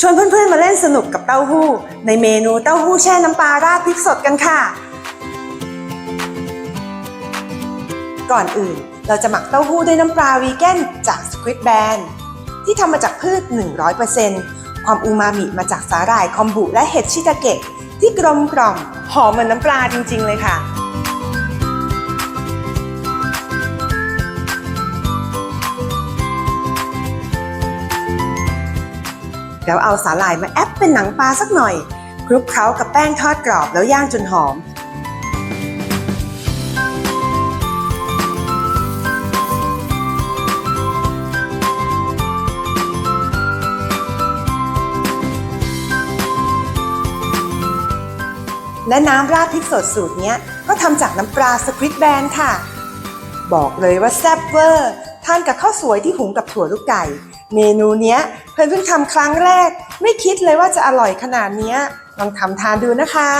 ชวนเพื่อนๆมาเล่นสนุกกับเต้าหู้ ในเมนูเต้าหู้แช่น้ำปลาราดพริกสดกันค่ะ ก่อนอื่นเราจะหมักเต้าหู้ด้วยน้ำปลาวีแกนจาก Squid Band ที่ทำมาจากพืช 100%ความอูมามิมาจากสาหร่ายคอมบุและเห็ดชิตาเกะที่กลมกล่อมหอมเหมือนน้ำปลาจริงๆเลยค่ะ แล้วเอาสาหร่ายมาแอปเป็นหนังปลาสักหน่อยคลุกเคล้ากับแป้งทอดกรอบแล้วย่างจนหอม และน้ำราดพริกสดสูตรนี้ก็ทำจากน้ำปลาสควิตแบนค่ะ บอกเลยว่าแซ่บเวอร์ ทานกับข้าวสวยที่หุงกับถั่วลูกไก่ เมนูเนี้ยเพื่อนเพิ่งทำครั้งแรก ไม่คิดเลยว่าจะอร่อยขนาดเนี้ยลองทำทานดูนะคะ